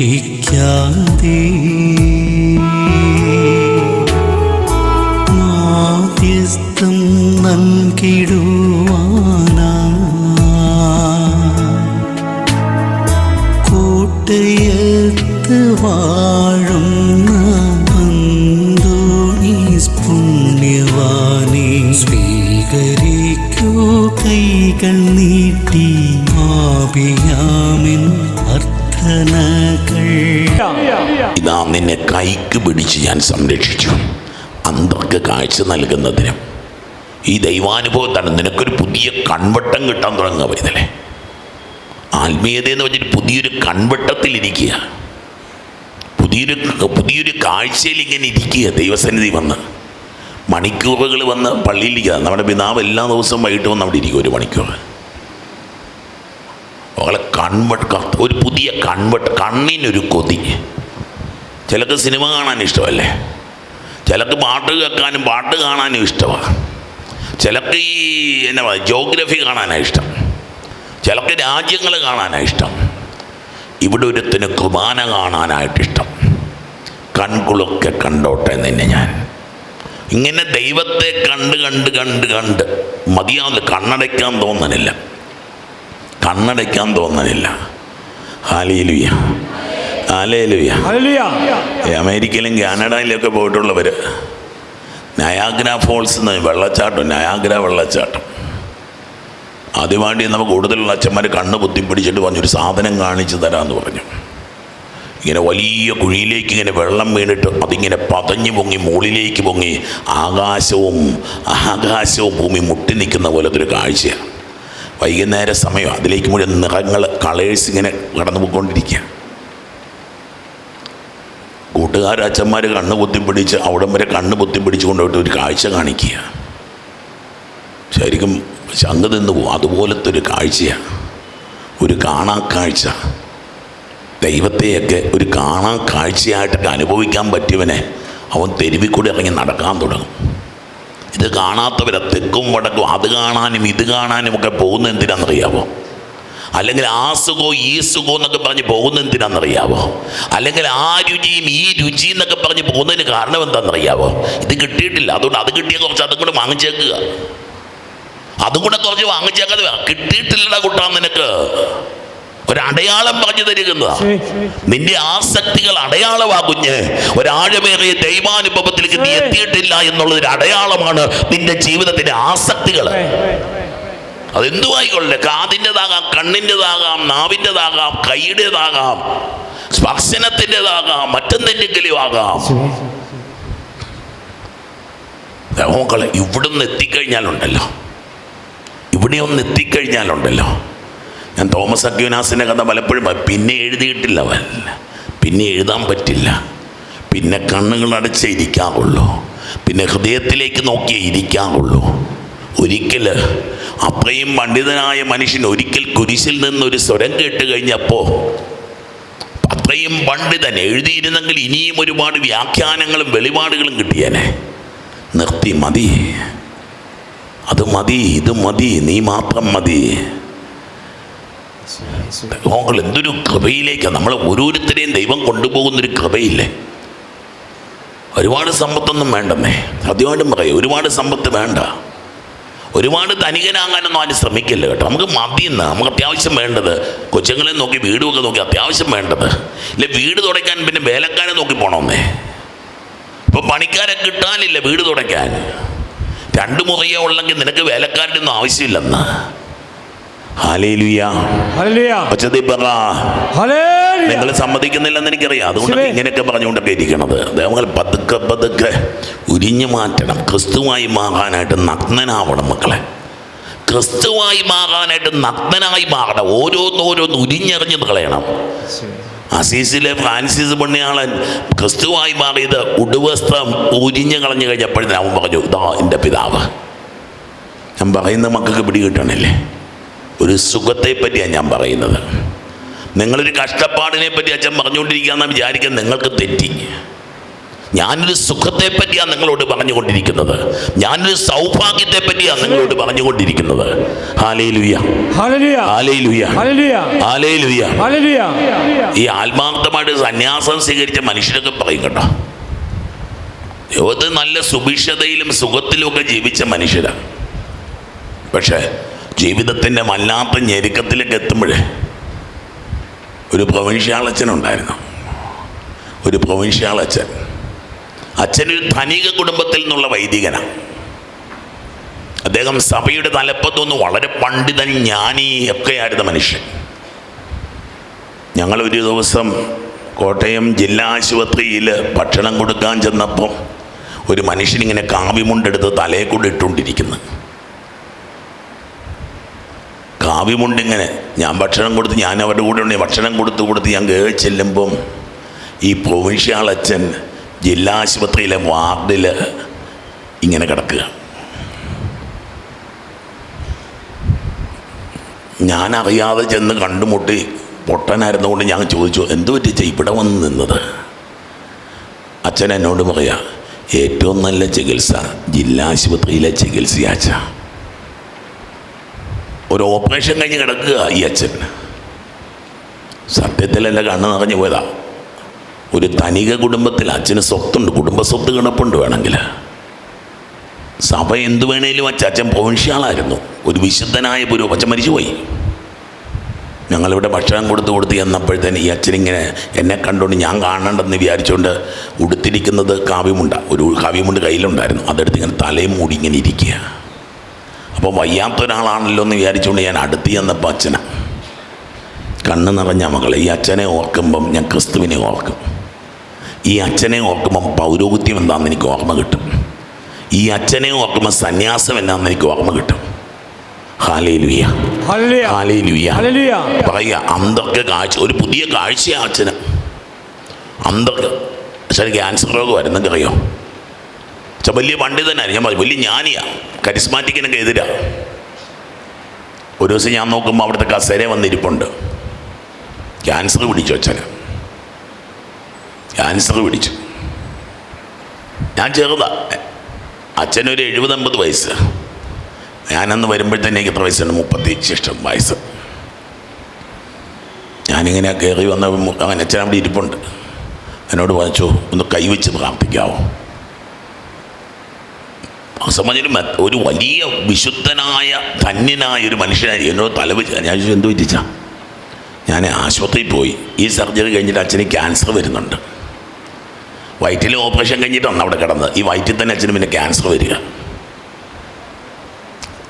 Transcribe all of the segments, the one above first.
ഉപേക്ഷിച്ചാലുപേക്ഷിക്കാതെ ഞാൻ സംരക്ഷിച്ചു. അന്തർക്ക് കാഴ്ച നൽകുന്നതിനും ഈ ദൈവാനുഭവത്താണ് നിനക്കൊരു പുതിയ കൺവട്ടം കിട്ടാൻ തുടങ്ങുക വരുന്നല്ലേ ആത്മീയത എന്ന് പറഞ്ഞിട്ട് പുതിയൊരു കൺവട്ടത്തിലിരിക്കുക പുതിയൊരു പുതിയൊരു കാഴ്ചയിൽ ഇങ്ങനെ ഇരിക്കുക. ദൈവസന്നിധി വന്ന് മണിക്കൂറുകൾ വന്ന് പള്ളിയിലിരിക്കുക നമ്മുടെ പിതാവ് എല്ലാ ദിവസവും വൈകിട്ട് വന്ന് അവിടെ ഇരിക്കും ഒരു മണിക്കൂർ. അവളെ കൺവെട്ട് ഒരു പുതിയ കൺവെട്ട് കണ്ണിനൊരു കൊതി. ചിലക്ക് സിനിമ കാണാൻ ഇഷ്ടമല്ലേ? ചിലക്ക് പാട്ട് കേൾക്കാനും പാട്ട് കാണാനും ഇഷ്ടമാണ്. ചിലക്ക് ഈ എന്നാ ജോഗ്രഫി കാണാനാണ് ഇഷ്ടം. ചിലക്ക് രാജ്യങ്ങൾ കാണാനാണ് ഇഷ്ടം. ഇവിടെ ഒരുത്തിന് കുർബാന കാണാനായിട്ട് ഇഷ്ടം. കൺകുളൊക്കെ കണ്ടോട്ടെ നിന്നെ ഞാൻ. ഇങ്ങനെ ദൈവത്തെ കണ്ട് കണ്ട് കണ്ട് കണ്ട് മതിയാവില്ല കണ്ണടയ്ക്കാൻ തോന്നണില്ല. കണ്ണടയ്ക്കാൻ തോന്നണില്ല. ഈ അമേരിക്കയിലും കാനഡയിലും ഒക്കെ പോയിട്ടുള്ളവർ നയാഗ്ര ഫോൾസ് എന്ന് വെള്ളച്ചാട്ടം നയാഗ്ര വെള്ളച്ചാട്ടം. ആദ്യമായിട്ട് നമുക്ക് കൂടുതലുള്ള അച്ഛന്മാർ കണ്ണ് പൊത്തി പിടിച്ചിട്ട് പറഞ്ഞൊരു സാധനം കാണിച്ചു തരാമെന്ന് പറഞ്ഞു. ഇങ്ങനെ വലിയ കുഴിയിലേക്ക് ഇങ്ങനെ വെള്ളം വീണിട്ട് അതിങ്ങനെ പതഞ്ഞു പൊങ്ങി മുകളിലേക്ക് പൊങ്ങി ആകാശവും ആകാശവും ഭൂമി മുട്ടി നിൽക്കുന്ന പോലത്തെ ഒരു കാഴ്ചയാണ് വൈകുന്നേര സമയം അതിലേക്ക് മുഴുവൻ നിറങ്ങൾ കളേഴ്സ് ഇങ്ങനെ കടന്നു പോയിക്കൊണ്ടിരിക്കുക കൂട്ടുകാർ അച്ഛന്മാർ കണ്ണ് പിടിച്ച് അവിടം വരെ കണ്ണ് പൊത്തിപ്പിടിച്ച് കൊണ്ടുപോയിട്ട് ഒരു കാഴ്ച കാണിക്കുക. ശരിക്കും ശങ്ക നിന്ന് പോകും അതുപോലത്തെ ഒരു കാഴ്ചയാണ് ഒരു കാണാ കാഴ്ച. ദൈവത്തെയൊക്കെ ഒരു കാണാ കാഴ്ചയായിട്ടൊക്കെ അനുഭവിക്കാൻ പറ്റിയവനെ അവൻ തെരുവിക്കൂടി ഇറങ്ങി നടക്കാൻ തുടങ്ങും. ഇത് കാണാത്തവരെ തെക്കും വടക്കും അത് കാണാനും ഇത് കാണാനും ഒക്കെ പോകുന്ന എന്തിനാണെന്നറിയാമോ അല്ലെങ്കിൽ ആ സുഖോ ഈ സുഖോ എന്നൊക്കെ പറഞ്ഞ് പോകുന്ന എന്തിനാണെന്നറിയാവോ അല്ലെങ്കിൽ ആ രുചിയും ഈ രുചി എന്നൊക്കെ പറഞ്ഞ് പോകുന്നതിന് കാരണം എന്താണെന്നറിയാവോ? ഇത് കിട്ടിയിട്ടില്ല. അതുകൊണ്ട് അത് കിട്ടിയ കുറച്ച് അതും കൂടെ വാങ്ങിച്ചേക്കുക. അതും കൂടെ കുറച്ച് വാങ്ങിച്ചേക്കാതെ കിട്ടിയിട്ടില്ലടാ കുട്ടാ നിനക്ക്. ഒരടയാളം പറഞ്ഞു തരുന്നതാ നിന്റെ ആസക്തികൾ അടയാളമാകുഞ്ഞ് ഒരാഴമേറിയ ദൈവാനുഭവത്തിലേക്ക് നീ എത്തിയിട്ടില്ല എന്നുള്ളൊരു അടയാളമാണ് നിന്റെ ജീവിതത്തിന്റെ ആസക്തികൾ. അതെന്തുമായിക്കൊള്ളെ കാതിന്റെതാകാം കണ്ണിന്റെതാകാം നാവിന്റെതാകാം കൈയുടേതാകാം സ്പർശനത്തിന്റെതാകാം മറ്റെന്തെങ്കിലും ആകാം. മക്കളെ ഇവിടുന്ന് എത്തിക്കഴിഞ്ഞാലുണ്ടല്ലോ. ഇവിടെ ഒന്ന് എത്തിക്കഴിഞ്ഞാലുണ്ടല്ലോ. ഞാൻ തോമസ് അക്യുനാസിന്റെ കഥ പലപ്പോഴും പിന്നെ എഴുതിയിട്ടില്ല അവൻ പിന്നെ എഴുതാൻ പറ്റില്ല. പിന്നെ കണ്ണുകൾ അടച്ചേ ഇരിക്കാറുള്ളൂ പിന്നെ ഹൃദയത്തിലേക്ക് നോക്കിയേ ഇരിക്കാറുള്ളൂ ഒരിക്കൽ അത്രയും പണ്ഡിതനായ മനുഷ്യൻ ഒരിക്കൽ കുരിശിൽ നിന്നൊരു സ്വരം കേട്ട് കഴിഞ്ഞപ്പോൾ അത്രയും പണ്ഡിതൻ എഴുതിയിരുന്നെങ്കിൽ ഇനിയും ഒരുപാട് വ്യാഖ്യാനങ്ങളും വെളിപാടുകളും കിട്ടിയേനെ. നിർത്തി മതി. അത് മതി ഇത് മതി നീ മാത്രം മതി. ദൈവങ്ങൾ എന്തൊരു കൃപയിലേക്കാണ് നമ്മൾ ഓരോരുത്തരെയും ദൈവം കൊണ്ടുപോകുന്നൊരു കൃപയില്ലേ? ഒരുപാട് സമ്പത്തൊന്നും വേണ്ടെന്നേ ആദ്യമായിട്ടും പറയും ഒരുപാട് സമ്പത്ത് വേണ്ട. ഒരുപാട് ധനികനാകാനൊന്നും ആരും ശ്രമിക്കില്ല കേട്ടോ. നമുക്ക് മതിയെന്ന് നമുക്ക് അത്യാവശ്യം വേണ്ടത് കൊച്ചുങ്ങളെ നോക്കി വീടുമൊക്കെ നോക്കി അത്യാവശ്യം വേണ്ടത്. ഇല്ല വീട് തുടയ്ക്കാൻ പിന്നെ വേലക്കാരെ നോക്കി പോകണമെന്നേ ഇപ്പൊ പണിക്കാരെ കിട്ടാനില്ല വീട് തുടയ്ക്കാൻ. രണ്ട് മുറിയേ ഉള്ളെങ്കിൽ നിനക്ക് വേലക്കാരുടെ ഒന്നും ആവശ്യമില്ലെന്ന്. ഹാലേലുയ ലുയാ ഒച്ചതി പറ ഹല്ലേലൂയ നിങ്ങൾ സമ്മതിക്കുന്നില്ലെന്ന് എനിക്കറിയാം. അതുകൊണ്ട് ഇങ്ങനെയൊക്കെ പറഞ്ഞുകൊണ്ടൊക്കെ ഇരിക്കണത്. ദേവങ്ങൾ പതുക്കെ പതുക്കെ ഉരിഞ്ഞു മാറ്റണം. ക്രിസ്തുവായി മാറാനായിട്ട് നഗ്നനാവണം മക്കളെ. ക്രിസ്തുവായി മാറാനായിട്ട് നഗ്നനായി മാറണം. ഓരോന്നോരോന്ന് ഉരിഞ്ഞെറിഞ്ഞ് കളയണം. അസീസിലെ ഫ്രാൻസിസ് പുണ്യാളൻ ക്രിസ്തുവായി മാറിയത് ഉടുവസ്ത്രം ഉരിഞ്ഞു കളഞ്ഞു കഴിഞ്ഞപ്പോഴത്തേന് അവൻ പറഞ്ഞു ഇതാ എന്റെ പിതാവ്. ഞാൻ പറയുന്ന മക്കൾക്ക് പിടി കിട്ടണില്ലേ ഒരു സുഖത്തെ പറ്റിയാണ് ഞാൻ പറയുന്നത്. നിങ്ങളൊരു കഷ്ടപ്പാടിനെ പറ്റി അച്ഛൻ പറഞ്ഞുകൊണ്ടിരിക്കുകയെന്ന് വിചാരിക്കാൻ നിങ്ങൾക്ക് തെറ്റി. ഞാനൊരു സുഖത്തെ പറ്റിയാണ് നിങ്ങളോട് പറഞ്ഞുകൊണ്ടിരിക്കുന്നത്. ഞാനൊരു സൗഭാഗ്യത്തെ പറ്റിയാണ് നിങ്ങളോട് പറഞ്ഞുകൊണ്ടിരിക്കുന്നത്. ഈ ആത്മാർത്ഥമായിട്ട് സന്യാസം സ്വീകരിച്ച മനുഷ്യരൊക്കെ പറയും കേട്ടോ. ലോകത്ത് നല്ല സുഭിക്ഷതയിലും സുഖത്തിലും ഒക്കെ ജീവിച്ച മനുഷ്യരാണ് പക്ഷേ ജീവിതത്തിന്റെ വല്ലാത്ത ഞെരുക്കത്തിലേക്ക് എത്തുമ്പോഴേ ഒരു പ്രൊവിൻഷ്യാളച്ഛനുണ്ടായിരുന്നു ഒരു പ്രൊവിൻഷ്യാളച്ഛൻ അച്ഛനൊരു ധനിക കുടുംബത്തിൽ നിന്നുള്ള വൈദികനാണ് അദ്ദേഹം സഭയുടെ തലപ്പത്തൊന്ന് വളരെ പണ്ഡിതൻ ജ്ഞാനി ഒക്കെയായിരുന്ന മനുഷ്യൻ. ഞങ്ങൾ ഒരു ദിവസം കോട്ടയം ജില്ലാ ആശുപത്രിയിൽ ഭക്ഷണം കൊടുക്കാൻ ചെന്നപ്പോൾ ഒരു മനുഷ്യനിങ്ങനെ കാവ്യമുണ്ടെടുത്ത് തലയെ കൂടെ ഇട്ടുകൊണ്ടിരിക്കുന്നു. കാവ്യമുണ്ടിങ്ങനെ ഞാൻ ഭക്ഷണം കൊടുത്ത് ഞാൻ അവരുടെ കൂടെ ഉണ്ട്. ഭക്ഷണം കൊടുത്ത് കൊടുത്ത് ഞാൻ കയറി ചെല്ലുമ്പം ഈ പ്രൊവിൻഷ്യൽ ജില്ലാ ആശുപത്രിയിലെ വാർഡിൽ ഇങ്ങനെ കിടക്കുക. ഞാൻ അറിയാതെ ചെന്ന് കണ്ടുമുട്ടി പൊട്ടനായിരുന്നുകൊണ്ട് ഞാൻ ചോദിച്ചു എന്തു പറ്റിച്ച ഇവിടെ വന്ന് നിന്നത്? അച്ഛൻ എന്നോട് പറയാം ഏറ്റവും നല്ല ചികിത്സ ജില്ലാ ആശുപത്രിയിലെ ചികിത്സയാച്ച ഒരു ഓപ്പറേഷൻ കഴിഞ്ഞ് കിടക്കുക ഈ അച്ഛൻ. സത്യത്തിൽ എന്റെ കണ്ണ് നിറഞ്ഞു പോയതാ. ഒരു തനിക കുടുംബത്തിൽ അച്ഛന് സ്വത്തുണ്ട് കുടുംബ സ്വത്ത് കിടപ്പുണ്ട് വേണമെങ്കിൽ. സഭ എന്തു വേണേലും അച്ഛൻ അച്ഛൻ പ്രൊവിൻഷ്യാളായിരുന്നു ഒരു വിശുദ്ധനായ പുരോ അച്ഛൻ മരിച്ചുപോയി. ഞങ്ങളിവിടെ ഭക്ഷണം കൊടുത്ത് കൊടുത്ത് ചെന്നപ്പോഴത്തേന് ഈ അച്ഛനിങ്ങനെ എന്നെ കണ്ടുകൊണ്ട് ഞാൻ കാണണ്ടെന്ന് വിചാരിച്ചുകൊണ്ട് ഉടുത്തിരിക്കുന്നത് കാവ്യമുണ്ട ഒരു കാവ്യമുണ്ട് കയ്യിലുണ്ടായിരുന്നു. അതെടുത്ത് ഇങ്ങനെ തലയും മൂടി ഇങ്ങനെ ഇരിക്കുക. അപ്പോൾ വയ്യാത്തൊരാളാണല്ലോ എന്ന് വിചാരിച്ചുകൊണ്ട് ഞാൻ അടുത്ത് ചെന്നപ്പോൾ അച്ഛന. കണ്ണ് നിറഞ്ഞ മകളെ ഈ അച്ഛനെ ഓർക്കുമ്പം ഞാൻ ക്രിസ്തുവിനെ ഓർക്കും. ഈ അച്ഛനെ ഓർക്കുമ്പം പൗരോഹിത്യം എന്താണെന്ന് എനിക്ക് ഓർമ്മ കിട്ടും. ഈ അച്ഛനെ ഓർക്കുമ്പോൾ സന്യാസം എന്താണെന്ന് എനിക്ക് ഓർമ്മ കിട്ടും. പറയുക അന്തർക്ക് കാഴ്ച ഒരു പുതിയ കാഴ്ചയാണ് അച്ഛന്. അന്തൊക്കെ പക്ഷേ ക്യാൻസർ രോഗമായിരുന്നു നിങ്ങൾക്കറിയോ അച്ഛൻ വലിയ പണ്ഡിതനായിരുന്നു ഞാൻ വലിയ ജ്ഞാനിയാ. കരിസ്മാറ്റിക്കിനൊക്കെ എതിരാ. ഒരു ദിവസം ഞാൻ നോക്കുമ്പോൾ അവിടുത്തെ കസേര വന്നിരിപ്പുണ്ട്. ക്യാൻസർ പിടിച്ചു അച്ഛന്. ക്യാൻസർ പിടിച്ചു. ഞാൻ ചെറുതാ. അച്ഛനൊരു എഴുപതമ്പത് വയസ്സ്. ഞാനന്ന് വരുമ്പോഴത്തേന് എനിക്ക് എത്ര വയസ്സുണ്ട്. മുപ്പത്തി ശിഷ്ടം വയസ്സ്. ഞാനിങ്ങനെ കയറി വന്ന അങ്ങനെ അച്ഛൻ അവിടെ ഇരിപ്പുണ്ട്. എന്നോട് വായിച്ചു ഒന്ന് കൈവച്ച് പ്രാർത്ഥിക്കാവോ? ആ ഒരു വലിയ വിശുദ്ധനായ ധന്യനായ ഒരു മനുഷ്യനായി എന്നോട് തലവെച്ച് ഞാൻ എന്ത് പറ്റിച്ച? ഞാൻ ആശുപത്രിയിൽ പോയി. ഈ സർജറി കഴിഞ്ഞിട്ട് അച്ഛന് ക്യാൻസർ വരുന്നുണ്ട്. വയറ്റിൽ ഓപ്പറേഷൻ കഴിഞ്ഞിട്ടാണ് അവിടെ കിടന്നത് ഈ വയറ്റിൽ തന്നെ അച്ഛന് പിന്നെ ക്യാൻസർ വരിക.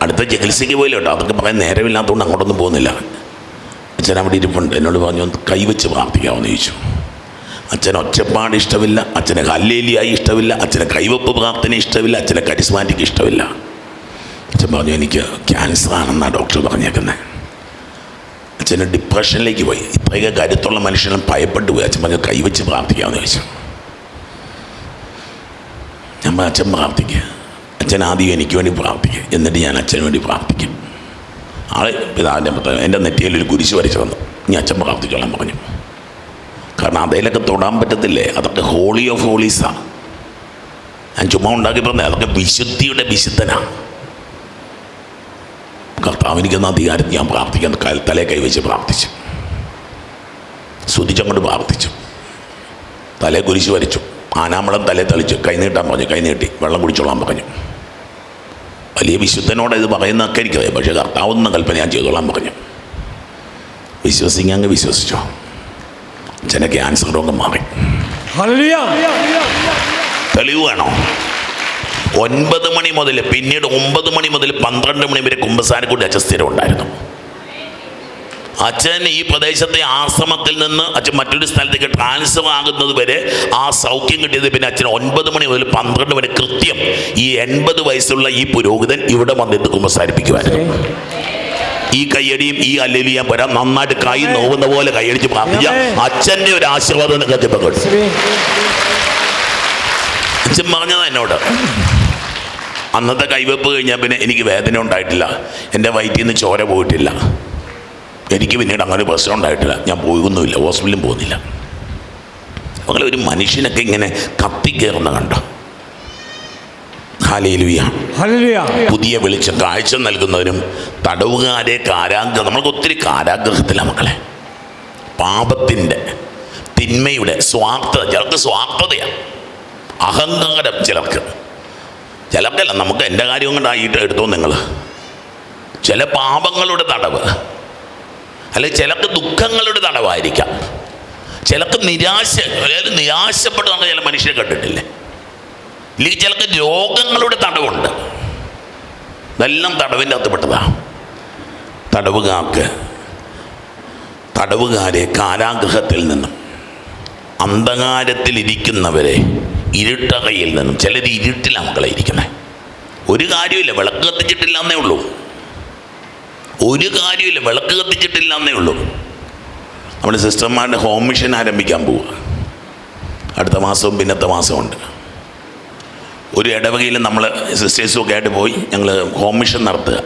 അടുത്ത ചികിത്സയ്ക്ക് പോയില്ല കേട്ടോ. അതൊക്കെ പറയാൻ നേരമില്ലാത്തതുകൊണ്ട് അങ്ങോട്ടൊന്നും പോകുന്നില്ല. അച്ഛൻ അവിടെ ഇരിപ്പുണ്ട്. എന്നോട് പറഞ്ഞു കൈവച്ച് പ്രാർത്ഥിക്കാമെന്ന് ചോദിച്ചു. അച്ഛന് ഒച്ചപ്പാട് ഇഷ്ടമില്ല അച്ഛന് ഹല്ലേലിയായി ഇഷ്ടമില്ല അച്ഛന് കൈവപ്പ് പ്രാർത്ഥന ഇഷ്ടമില്ല അച്ഛന് കരിസ്മാറ്റിക് ഇഷ്ടമില്ല. അച്ഛൻ പറഞ്ഞു എനിക്ക് ക്യാൻസർ ആണെന്നാണ് ഡോക്ടർ പറഞ്ഞേക്കുന്നത് അച്ഛന് ഡിപ്രഷനിലേക്ക് പോയി. ഇത്രയൊക്കെ കരുത്തുള്ള മനുഷ്യനും ഭയപ്പെട്ടു പോയി. അച്ഛൻ പറഞ്ഞു കൈവച്ച് പ്രാർത്ഥിക്കാമെന്ന് ചോദിച്ചു. ഞാൻ അച്ഛൻ പ്രാർത്ഥിക്കുക അച്ഛൻ ആദ്യം എനിക്ക് വേണ്ടി പ്രാർത്ഥിക്കുക എന്നിട്ട് ഞാൻ അച്ഛന് വേണ്ടി പ്രാർത്ഥിക്കും. ആളെ പിതാവിന്റെ എന്റെ നെറ്റിയിൽ ഒരു കുരിശ് വരച്ച് വന്നു ഇനി അച്ഛൻ പ്രാർത്ഥിക്കോളാൻ പറഞ്ഞു. കാരണം അതിലൊക്കെ തൊടാൻ പറ്റത്തില്ലേ? അതൊക്കെ ഹോളി ഓഫ് ഹോളീസാണ് ഞാൻ ചുമ്മാ ഉണ്ടാക്കി പറഞ്ഞത് അതൊക്കെ വിശുദ്ധിയുടെ വിശുദ്ധനാണ് കർത്താവ് എനിക്കെന്ന അധികാരം ഞാൻ പ്രാർത്ഥിക്കാൻ ക- തലേ കൈവച്ച് പ്രാർത്ഥിച്ചു. സ്തുതിച്ചങ്ങോട്ട് പ്രാർത്ഥിച്ചു. തലേ കുരിശ് വരച്ചു. ആനാമളം തലേ തളിച്ചു. കൈനീട്ടാൻ പറഞ്ഞു കൈ കൈനീട്ടി വെള്ളം കുടിച്ചോളാൻ പറഞ്ഞു. വലിയ വിശുദ്ധനോട് ഇത് പറയുന്നതൊക്കെ എനിക്കറിയാം. പക്ഷേ കർത്താവുന്ന കൽപ്പന ഞാൻ ചെയ്തോളാൻ പറഞ്ഞു. വിശ്വസിക്കാൻ വിശ്വസിച്ചോ. അച്ഛന്റെ ക്യാൻസർ രോഗം മാറി തെളിവാണോ തെളിവ് വേണോ ഒൻപത് മണി മുതൽ പിന്നീട് ഒമ്പത് മണി മുതൽ പന്ത്രണ്ട് മണി വരെ കുമ്പസാരക്കൂടി അച്ഛൻ സ്ഥിരം ഉണ്ടായിരുന്നു അച്ഛൻ ഈ പ്രദേശത്തെ ആശ്രമത്തിൽ നിന്ന് അച്ഛൻ മറ്റൊരു സ്ഥലത്തേക്ക് ട്രാൻസ്ഫർ ആകുന്നത് വരെ ആ സൗഖ്യം കിട്ടിയത് പിന്നെ അച്ഛൻ ഒൻപത് മണി മുതൽ പന്ത്രണ്ട് മണി കൃത്യം ഈ എൺപത് വയസ്സുള്ള ഈ പുരോഹിതൻ ഇവിടെ വന്നിട്ട് കുമ്പസാരിപ്പിക്കുമായിരുന്നു ഈ കയ്യടിയും ഈ അല്ലെങ്കിലും ഞാൻ വരാം നന്നായിട്ട് കൈ നോവുന്ന പോലെ കൈയടിച്ച് പ്രാർത്ഥിക്കാം. അച്ഛന്റെ ഒരു ആശീർവാദം നിങ്ങൾക്ക് ഇപ്പം കിട്ടും അച്ഛൻ പറഞ്ഞതാ എന്നോട്. അന്നത്തെ കൈവെപ്പ് കഴിഞ്ഞാൽ പിന്നെ എനിക്ക് വേദന ഉണ്ടായിട്ടില്ല. എന്റെ വയറ്റിൽ നിന്ന് ചോര പോയിട്ടില്ല. എനിക്ക് പിന്നീട് അങ്ങനെ പ്രശ്നം ഉണ്ടായിട്ടില്ല. ഞാൻ പോകുന്നുമില്ല ഹോസ്പിറ്റലിലും പോകുന്നില്ല. അങ്ങനെ ഒരു മനുഷ്യനൊക്കെ ഇങ്ങനെ കത്തിക്കേറുന്ന കണ്ടോ? പുതിയ വെളിച്ചം കാഴ്ച നൽകുന്നവരും തടവുകാരെ കാരാഗ്രഹം നമ്മൾക്ക് ഒത്തിരി കാരാഗ്രഹത്തിലാണ് മക്കളെ. പാപത്തിന്റെ തിന്മയുടെ സ്വാർത്ഥത ചിലർക്ക് സ്വാർത്ഥതയാണ് അഹങ്കാരം ചിലർക്ക്. ചിലർക്കല്ല നമുക്ക് എന്റെ കാര്യം കൊണ്ട് ആയിട്ട് എടുത്തോ നിങ്ങൾ ചില പാപങ്ങളുടെ തടവ്. അല്ലെ ചിലർക്ക് ദുഃഖങ്ങളുടെ തടവായിരിക്കാം. ചിലർക്ക് നിരാശ അതായത് നിരാശപ്പെടുന്ന ചില മനുഷ്യരെ കണ്ടിട്ടില്ലേ? ഇല്ലെങ്കിൽ ചിലക്ക് രോഗങ്ങളുടെ തടവുണ്ട്. ഇതെല്ലാം തടവിന്റെ അകത്ത് പെട്ടതാണ് തടവുകാർക്ക് തടവുകാരെ കാരാഗ്രഹത്തിൽ നിന്നും അന്ധകാരത്തിൽ അന്ധകാരത്തിലിരിക്കുന്നവരെ ഇരുട്ടറയിൽ നിന്നും ചിലർ ഇരുട്ടിലാണ് മക്കളെ ഇരിക്കുന്നത്. ഒരു കാര്യമില്ല വിളക്ക് കത്തിച്ചിട്ടില്ല എന്നേ ഉള്ളൂ. ഒരു കാര്യമില്ല വിളക്ക് കത്തിച്ചിട്ടില്ല എന്നേ ഉള്ളൂ. നമ്മുടെ സിസ്റ്റർമാരുടെ ഹോം മിഷൻ ആരംഭിക്കാൻ പോവുക. അടുത്ത മാസവും പിന്നത്തെ മാസവും ഉണ്ട്. ഒരു ഇടവകയിൽ നമ്മൾ സിസ്റ്റേഴ്സും ഒക്കെ ആയിട്ട് പോയി ഞങ്ങൾ ഹോം മിഷൻ നടത്തുക.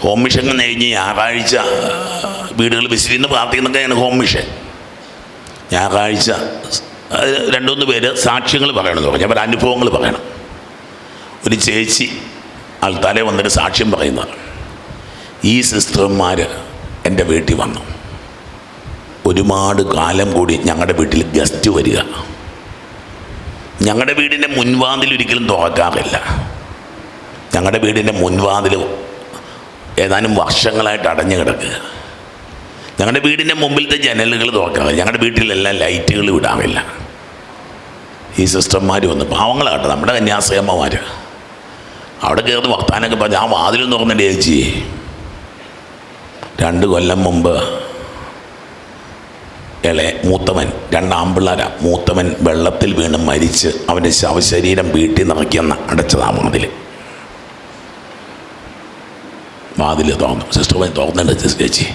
ഹോം മിഷൻ കഴിഞ്ഞ് ഞായറാഴ്ച വീടുകൾ ചെയ്യുന്ന പ്രാർത്ഥിക്കുന്നൊക്കെയാണ് ഹോം മിഷൻ. ഞായറാഴ്ച രണ്ടുമൂന്ന് പേര് സാക്ഷ്യങ്ങൾ പറയണമെന്ന് പറഞ്ഞു. അവർ അനുഭവങ്ങൾ പറയണം. ഒരു ചേച്ചി ആൾത്താരെ വന്നിട്ട് സാക്ഷ്യം പറയുന്നത് ഈ സിസ്റ്റർമാർ എന്റെ വീട്ടിൽ വന്നു. ഒരുപാട് കാലം കൂടി ഞങ്ങളുടെ വീട്ടിൽ ഗസ്റ്റ് വരിക. ഞങ്ങളുടെ വീടിന്റെ മുൻവാതിൽ ഒരിക്കലും തുറക്കാറില്ല. ഞങ്ങളുടെ വീടിന്റെ മുൻവാതിൽ ഏതാനും വർഷങ്ങളായിട്ട് അടഞ്ഞു കിടക്കുക. ഞങ്ങളുടെ വീടിന്റെ മുമ്പിലത്തെ ജനലുകൾ തുറക്കാറില്ല. ഞങ്ങളുടെ വീട്ടിലെല്ലാം ലൈറ്റുകൾ വിടാറില്ല. ഈ സിസ്റ്റർമാർ വന്ന് പാവങ്ങളാട്ടോ നമ്മുടെ കന്യാസ്ത്രയമ്മമാർ അവിടെ കയറുന്ന വർത്താനൊക്കെ പറഞ്ഞ് ആ വാതിലും തുറന്നിട്ട് ചേച്ചി? രണ്ട് കൊല്ലം മുമ്പ് ഇളയ മൂത്തവൻ രണ്ടാമ്പിള്ളാര മൂത്തവൻ വെള്ളത്തിൽ വീണ് മരിച്ച് അവന്റെ ശവശരീരം വീട്ടിൽ നിറയ്ക്കുന്ന അടച്ചതാ അതിൽ. വാതിൽ തുറന്നു. സിസ്റ്റർ പോയി തുറന്നിട്ട് ചേച്ചി.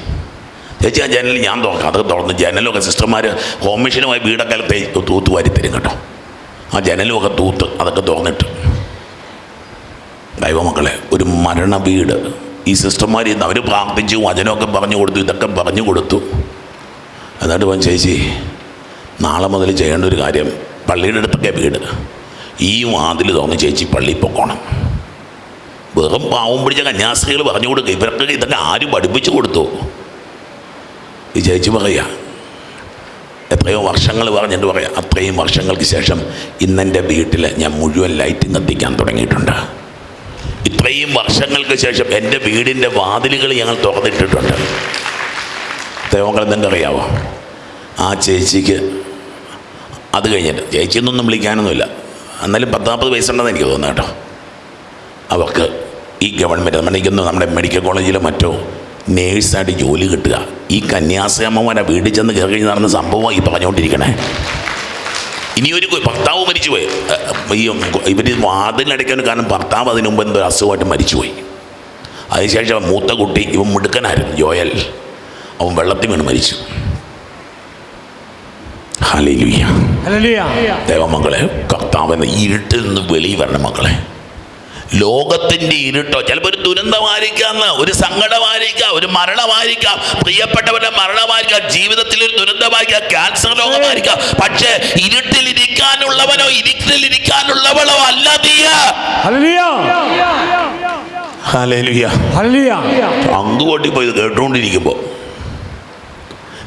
ചേച്ചി ആ ജനൽ ഞാൻ തുറക്കാം. അത് തുറന്ന് ജനലൊക്കെ സിസ്റ്റർമാർ ഹോം മെഷീനുമായി വീടൊക്കെ തൂത്ത് വാരിത്തരും കേട്ടോ. ആ ജനലും ഒക്കെ തൂത്ത് അതൊക്കെ തുറന്നിട്ട്. ദൈവമക്കളെ ഒരു മരണ വീട്. ഈ സിസ്റ്റർമാർ ഇന്ന് അവർ പ്രാർത്ഥിച്ചു വചനമൊക്കെ പറഞ്ഞു കൊടുത്തു ഇതൊക്കെ പറഞ്ഞു കൊടുത്തു. എന്നിട്ട് പോയി ചേച്ചി നാളെ മുതൽ ചെയ്യേണ്ട ഒരു കാര്യം പള്ളിയുടെ അടുത്തൊക്കെ വീട്. ഈ വാതിൽ തോന്നി ചേച്ചി പള്ളി പൊക്കോണം. വെറും പാവം പിടിച്ച കന്യാസ്ത്രീകൾ പറഞ്ഞു കൊടുക്കുക ഇവർക്ക് ഇതൊക്കെ ആരും പഠിപ്പിച്ചു കൊടുത്തു. ഈ ചേച്ചി പറയുക എത്രയോ വർഷങ്ങൾ പറഞ്ഞിട്ട് പറയാം അത്രയും വർഷങ്ങൾക്ക് ശേഷം ഇന്നെന്റെ വീട്ടിൽ ഞാൻ മുഴുവൻ ലൈറ്റ് കത്തിക്കാൻ തുടങ്ങിയിട്ടുണ്ട്. ഇത്രയും വർഷങ്ങൾക്ക് ശേഷം എന്റെ വീടിന്റെ വാതിലുകൾ ഞങ്ങൾ തുറന്നിട്ടിട്ടുണ്ട്. ദൈവങ്ങൾ തന്നെ അറിയാവോ? ആ ചേച്ചിക്ക് അത് കഴിഞ്ഞിട്ട് ചേച്ചിയൊന്നും വിളിക്കാനൊന്നുമില്ല. എന്നാലും പത്താമ്പത് വയസ്സുണ്ടെന്ന് എനിക്ക് തോന്നുന്നു കേട്ടോ. അവർക്ക് ഈ ഗവൺമെന്റ് നമ്മുടെ ഇരിക്കുന്ന നമ്മുടെ മെഡിക്കൽ കോളേജിലോ മറ്റോ നേഴ്സായിട്ട് ജോലി കിട്ടുക. ഈ കന്യാസമ്മമാരെ വീട്ടിൽ ചെന്ന് കയറി കഴിഞ്ഞ് നടന്ന സംഭവം ഈ പറഞ്ഞുകൊണ്ടിരിക്കണേ. ഇനി ഒരു ഭർത്താവ് മരിച്ചുപോയി. ഈ ഇവർ വാതിലടയ്ക്കാൻ കാരണം ഭർത്താവ് അതിനുമുമ്പ് എന്തോ അസുഖമായിട്ട് മരിച്ചുപോയി. അതിനുശേഷം മൂത്ത കുട്ടി ഇവൻ മിടുക്കനായിരുന്നു ജോയൽ. അവൻ വെള്ളത്തിൽ വീണ് മരിച്ചു. ദേവമക്കളെ കർത്താവെന്ന ഇരുട്ടിൽ നിന്ന് വെളിയിൽ വരണം മക്കളെ. ലോകത്തിന്റെ ഇരുട്ടോ ചിലപ്പോൾ ഒരു ദുരന്തമായിരിക്കാം ഒരു സങ്കടമായിരിക്കാം ഒരു മരണമായിരിക്കാം പ്രിയപ്പെട്ടവരുടെ മരണമായിരിക്കാം ജീവിതത്തിൽ ഒരു ദുരന്തമായിരിക്കാം ക്യാൻസർ രോഗമായിരിക്കാം. പക്ഷേ ഇരുട്ടിലിരിക്കാനുള്ളവനോ ഇരുട്ടിലിരിക്കാനുള്ളവളോ അല്ല ഇരിക്കാനുള്ളവളോ ഹാലേലുയ്യ ഹല്ലേലൂയ. അങ്ങോട്ടി പോയി കേട്ടുകൊണ്ടിരിക്കുമ്പോ കേട്ടുകൊണ്ടിരിക്കുമ്പോൾ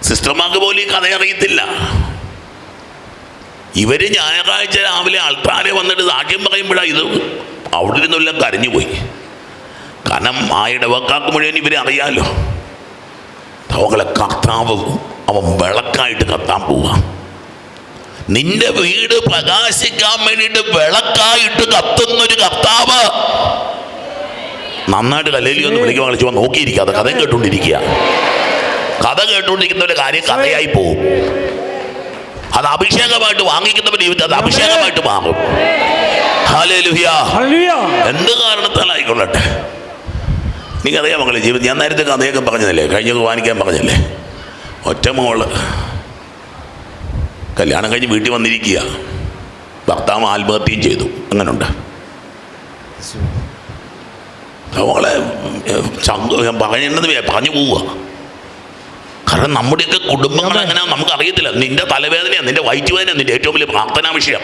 സിസ്റ്റർമാർക്ക് പോലും ഈ കഥ അറിയത്തില്ല. ഇവർ ഞായറാഴ്ച രാവിലെ ആൾക്കാരെ വന്നിട്ട് സാക്ഷ്യം പറയുമ്പോഴാ ഇത് അവിടെ നിന്നെല്ലാം കരഞ്ഞുപോയി കാരണം ആ ഇടവക്കാർക്ക് മുഴുവൻ ഇവരെ അറിയാലോ. അവളെ കർത്താവ് അവൻ വിളക്കായിട്ട് കത്താൻ പോവാ. നിന്റെ വീട് പ്രകാശിക്കാൻ വേണ്ടിയിട്ട് വിളക്കായിട്ട് കത്തുന്നൊരു കർത്താവ്. നന്നായിട്ട് കല്ലേലി ഒന്ന് വിളിക്കുമ്പോൾ കളിച്ചു നോക്കിയിരിക്കുക അത് കഥ കേട്ടുകൊണ്ടിരിക്കുക കഥ കേട്ടുകൊണ്ടിരിക്കുന്ന ഒരു കാര്യം കഥയായി പോകും. അത് അഭിഷേകമായിട്ട് വാങ്ങിക്കുന്നവർ ജീവിതം അത് അഭിഷേകമായിട്ട് വാങ്ങും എന്ത് കാരണത്താലായിക്കൊള്ളട്ടെ? അറിയാൻ മകളെ ജീവിതം ഞാൻ നേരത്തെ കഥയൊക്കെ പറഞ്ഞതല്ലേ? കഴിഞ്ഞ വാങ്ങിക്കാൻ പറഞ്ഞല്ലേ ഒറ്റ മോൾ. കല്യാണം കഴിഞ്ഞ് വീട്ടിൽ വന്നിരിക്കുക. ഭർത്താവ് ആത്മഹത്യയും ചെയ്തു. അങ്ങനുണ്ട്. അവളെ പറഞ്ഞത് പറഞ്ഞു പോവുക. കാരണം നമ്മുടെയൊക്കെ കുടുംബങ്ങൾ എങ്ങനെയാ നമുക്ക് അറിയത്തില്ല നിന്റെ തലവേദനയാണ് നിന്റെ വയറ്റുവേദനയാണ് നിന്റെ ഏറ്റവും വലിയ പ്രാർത്ഥനാ വിഷയം.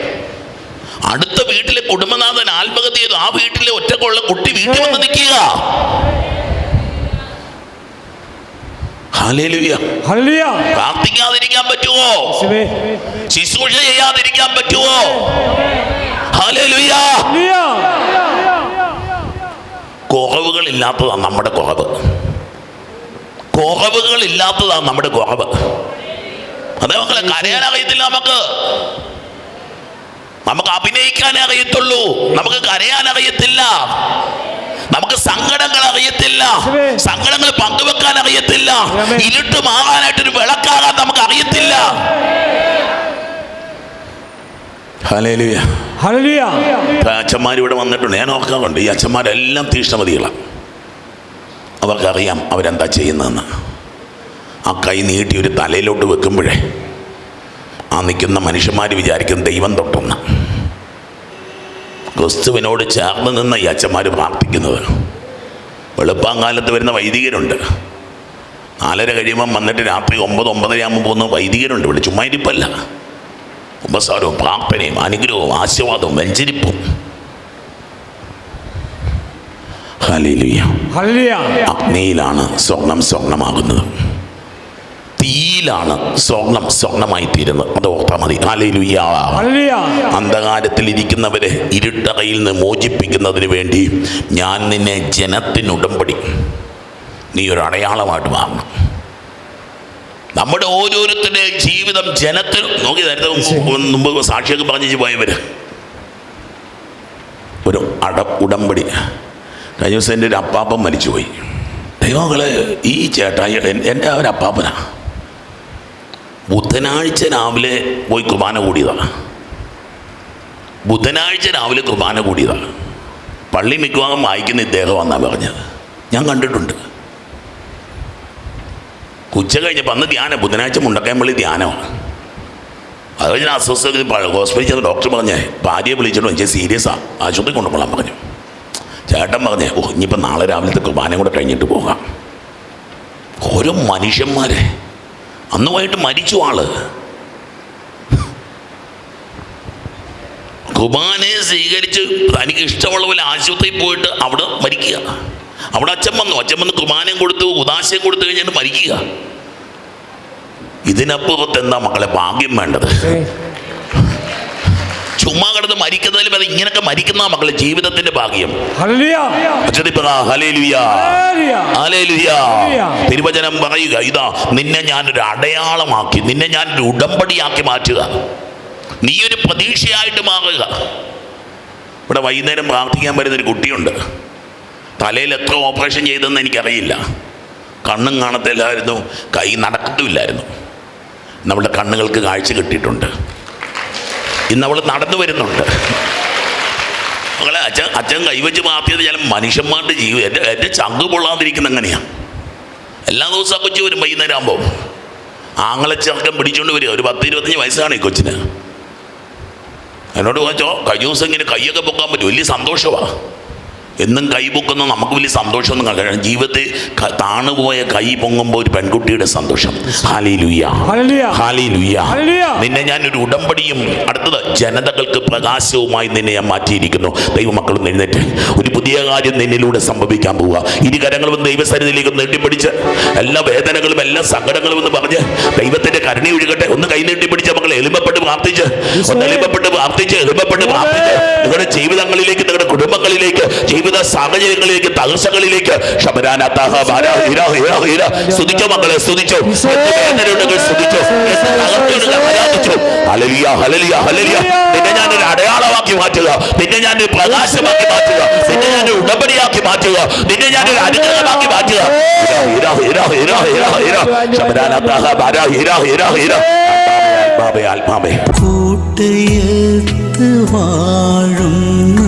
അടുത്ത വീട്ടിലെ കുടുംബനാഥൻ ആത്മഹത്യ ചെയ്തു. ആ വീട്ടിലെ ഒറ്റക്കുള്ള കുട്ടി വീട്ടിൽ വന്ന് നിൽക്കുക. പ്രാർത്ഥിക്കാതിരിക്കാൻ പറ്റുമോ ശുശ്രൂഷ ചെയ്യാതിരിക്കാൻ പറ്റുമോ. ഹല്ലേലൂയ. കുറവുകളില്ലാത്തതാണ് നമ്മുടെ കുറവ്. കുറവുകളില്ലാത്തതാണ് നമ്മുടെ കുറവ് അതേ മക്കളെ കരയാൻ അറിയത്തില്ല നമുക്ക്. നമുക്ക് അഭിനയിക്കാൻ അറിയത്തുള്ളൂ. നമുക്ക് കരയാൻ അറിയത്തില്ല. നമുക്ക് സങ്കടങ്ങൾ അറിയത്തില്ല. സങ്കടങ്ങൾ പങ്കുവെക്കാൻ അറിയത്തില്ല. ഇരുട്ട് മാറാനായിട്ട് ഒരു വിളക്കാകാൻ നമുക്ക് അറിയത്തില്ല. അച്ഛന്മാർ ഇവിടെ വന്നിട്ടുണ്ട്. ഞാൻ ഓർക്കാറുണ്ട് ഈ അച്ഛന്മാരെല്ലാം തീഷ്ണമതികളാണ് അവർക്കറിയാം അവരെന്താ ചെയ്യുന്നതെന്ന്. ആ കൈ നീട്ടി ഒരു തലയിലോട്ട് വെക്കുമ്പോഴേ ആ നിൽക്കുന്ന മനുഷ്യന്മാർ വിചാരിക്കും ദൈവം തൊട്ടെന്ന്. ക്രിസ്തുവിനോട് ചേർന്ന് നിന്ന ഈ അച്ഛന്മാർ പ്രാർത്ഥിക്കുന്നത്. വെളുപ്പാങ്കാലത്ത് വരുന്ന വൈദികരുണ്ട്. നാലര കഴിയുമ്പം വന്നിട്ട് രാത്രി ഒമ്പത് ഒമ്പതരയാകുമ്പോൾ പോകുന്ന വൈദികരുണ്ട് ഇവിടെ. ചുമ്മാ ഇരിപ്പല്ല. ഉപസാരവും പ്രാർത്ഥനയും അനുഗ്രഹവും ആശീർവാദവും വെഞ്ചരിപ്പും. അഗ്നിയിലാണ് സ്വർണം സ്വർണമാകുന്നത്. തീയിലാണ് സ്വർണം സ്വർണമായി തീരുന്നത് അത് ഓർത്താൽ മതി. അന്ധകാരത്തിൽ ഇരിക്കുന്നവരെ ഇരുട്ടറയിൽ നിന്ന് മോചിപ്പിക്കുന്നതിന് വേണ്ടി ഞാൻ നിന്നെ ജനത്തിനുടമ്പടി. നീ ഒരു അടയാളമായിട്ട് മാറണം. നമ്മുടെ ഓരോരുത്തരുടെ ജീവിതം ജനത്തിൽ നോക്കി നേരത്തെ മുമ്പ് മുമ്പ് സാക്ഷിയൊക്കെ പറഞ്ഞു പോയവര്. ഒരു അട ഉടമ്പടി. കഴിഞ്ഞ ദിവസം എന്റെ ഒരു അപ്പാപ്പൻ മരിച്ചുപോയി. ദൈവങ്ങളെ ഈ ചേട്ടായി എൻ- എന്റെ ഒരു അപ്പാപ്പനാ. ബുധനാഴ്ച രാവിലെ പോയി കുർബാന കൂടിയതാണ് ബുധനാഴ്ച രാവിലെ കുർബാന കൂടിയതാണ് പള്ളി മിക്കവാറും വായിക്കുന്ന ഇദ്ദേഹമാണെന്നാണ് പറഞ്ഞത്. ഞാൻ കണ്ടിട്ടുണ്ട്. ഉച്ച കഴിഞ്ഞപ്പോൾ അന്ന് ധ്യാനം ബുധനാഴ്ച മുണ്ടക്കയമ്പള്ളി ധ്യാനമാണ് അത് കഴിഞ്ഞാൽ അസ്വസ്ഥ ഹോസ്പിറ്റലിൽ ഡോക്ടർ പറഞ്ഞേ ഭാര്യയെ വിളിച്ചിട്ട് എനിക്ക് സീരിയസാണ് ആശുപത്രി കൊണ്ടുപോകാൻ പറഞ്ഞു. ചേട്ടൻ പറഞ്ഞേ ഓ ഇനിയിപ്പോൾ നാളെ രാവിലത്തെ കുർബാനയും കൂടെ കഴിഞ്ഞിട്ട് പോകാം. ഓരോ മനുഷ്യന്മാരെ. അന്ന് പോയിട്ട് മരിച്ചു ആൾ. കുർബാനയെ സ്വീകരിച്ച് തനിക്ക് ഇഷ്ടമുള്ള പോലെ ആശുപത്രിയിൽ പോയിട്ട് അവിടെ മരിക്കുക. അവിടെ അച്ഛൻ വന്നു. അച്ഛൻ വന്ന് കുർബാനയും കൊടുത്തു ഉദാശയും കൊടുത്തു കഴിഞ്ഞിട്ട് മരിക്കുക. ഇതിനപ്പുറത്ത് എന്താ മക്കളെ ഭാഗ്യം വേണ്ടത്? ചുമ്മാ കിടന്ന് മരിക്കുന്നതിലും അത് ഇങ്ങനൊക്കെ മരിക്കുന്ന മക്കളെ ജീവിതത്തിന്റെ ഭാഗ്യം. തിരുവചനം പറയുക ഇതാ നിന്നെ ഞാനൊരു അടയാളമാക്കി നിന്നെ ഞാനൊരു ഉടമ്പടിയാക്കി മാറ്റുക. നീ ഒരു പ്രതീക്ഷയായിട്ട് മാറുക. ഇവിടെ വൈകുന്നേരം പ്രാർത്ഥിക്കാൻ വരുന്നൊരു കുട്ടിയുണ്ട്. തലയിൽ എത്ര ഓപ്പറേഷൻ ചെയ്തെന്ന് എനിക്കറിയില്ല. കണ്ണും കാണത്തില്ലായിരുന്നു കൈ നടക്കത്തുമില്ലായിരുന്നു. നമ്മുടെ കണ്ണുകൾക്ക് കാഴ്ച കിട്ടിയിട്ടുണ്ട്. ഇന്ന് അവൾ നടന്നു വരുന്നുണ്ട്. മകളെ അച്ഛൻ അച്ഛൻ കൈവച്ച് മാറ്റിയത് ചില മനുഷ്യന്മാരുടെ ജീവിതം എന്റെ എന്റെ ചങ്ക് പൊള്ളാതിരിക്കുന്ന എങ്ങനെയാണ് എല്ലാ ദിവസവും കൊച്ചി വരും വൈകുന്നേരം ആകുമ്പോൾ ആങ്ങളെ ചെറുക്കം പിടിച്ചുകൊണ്ട് വരിക. ഒരു പത്ത് ഇരുപത്തഞ്ച് വയസ്സാണ് ഈ കൊച്ചിന്. എന്നോട് ചോദിച്ചോ കഴിഞ്ഞ ദിവസം ഇങ്ങനെ കൈയൊക്കെ പൊക്കാൻ പറ്റും വലിയ സന്തോഷമാണ് എന്നും കൈ പൊക്കുന്ന നമുക്ക് വലിയ സന്തോഷമൊന്നും കാണാൻ ജീവിതത്തിൽ ക- താണുപോയ കൈ പൊങ്ങുമ്പോൾ ഒരു പെൺകുട്ടിയുടെ സന്തോഷം. ഹാലി ലുയ്യ ഹല്ലേലൂയ. ഹാലി ലുയ്യ നിന്നെ ഞാൻ ഒരു ഉടമ്പടിയും അടുത്തത് ജനതകൾക്ക് പ്രകാശവുമായി നിന്നെ ഞാൻ മാറ്റിയിരിക്കുന്നു. ദൈവമക്കളും എഴുന്നേറ്റ്. ഒരു പുതിയ കാര്യം നിന്നിലൂടെ സംഭവിക്കാൻ പോവുക. ഇരുകരങ്ങളും ദൈവസന്നിധിയിലേക്ക് നീട്ടിപ്പിടിച്ച്. എല്ലാ വേദനകളും എല്ലാ സങ്കടങ്ങളും എന്ന് പറഞ്ഞ് ദൈവത്തിന്റെ കരുണി ഒഴുകട്ടെ. ഒന്ന് കൈ നീട്ടിപ്പിടിച്ച് എളിമപ്പെട്ട് പ്രാർത്ഥിച്ച്. ഒന്ന് എളിമപ്പെട്ട് പ്രാർത്ഥിച്ച് എളിമപ്പെട്ട് പ്രാർത്ഥിച്ച്. നിങ്ങളുടെ ജീവിതങ്ങളിലേക്ക് നിങ്ങളുടെ കുടുംബങ്ങളിലേക്ക് ജീവിത സാഹചര്യങ്ങളിലേക്ക് തകർച്ചകളിലേക്ക് സ്തുതിച്ചോ മക്കളെ സ്തുതിച്ചോ. സ്തുതിച്ചോ. Hallelujah hallelujah hallelujah. നിന്നെ ഞാനൊരു അടയാളമാക്കി മാറ്റുക. നിന്നെ ഞാനൊരു പ്രകാശമാക്കി മാറ്റുക. നിന്നെ ഞാനൊരു ഉടമ്പടിയാക്കി മാറ്റുക. നിന്നെ ഞാനൊരു അനുഗ്രഹമാക്കി മാറ്റുക. ഹീരാ ഹീരാ ഹീരാ ഹീരാ ഹീരാ ശബരാനാത്താഹ ബാരാ ഹീരാ ഹീരാ ഹീരാ. ആത്മാവേ ആത്മാവേ. കൂട്ടയത്ത് വാഴുന്ന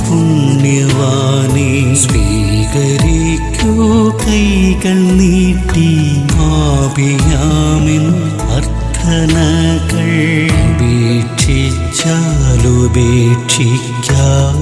പുണ്യവാനെ സ്വീകരിക്കൂ കൈകൾ നീട്ടി ആപിയാമിൻ അർത്ഥനകൾ ഉപേക്ഷിച്ചാലുപേക്ഷിക്കാം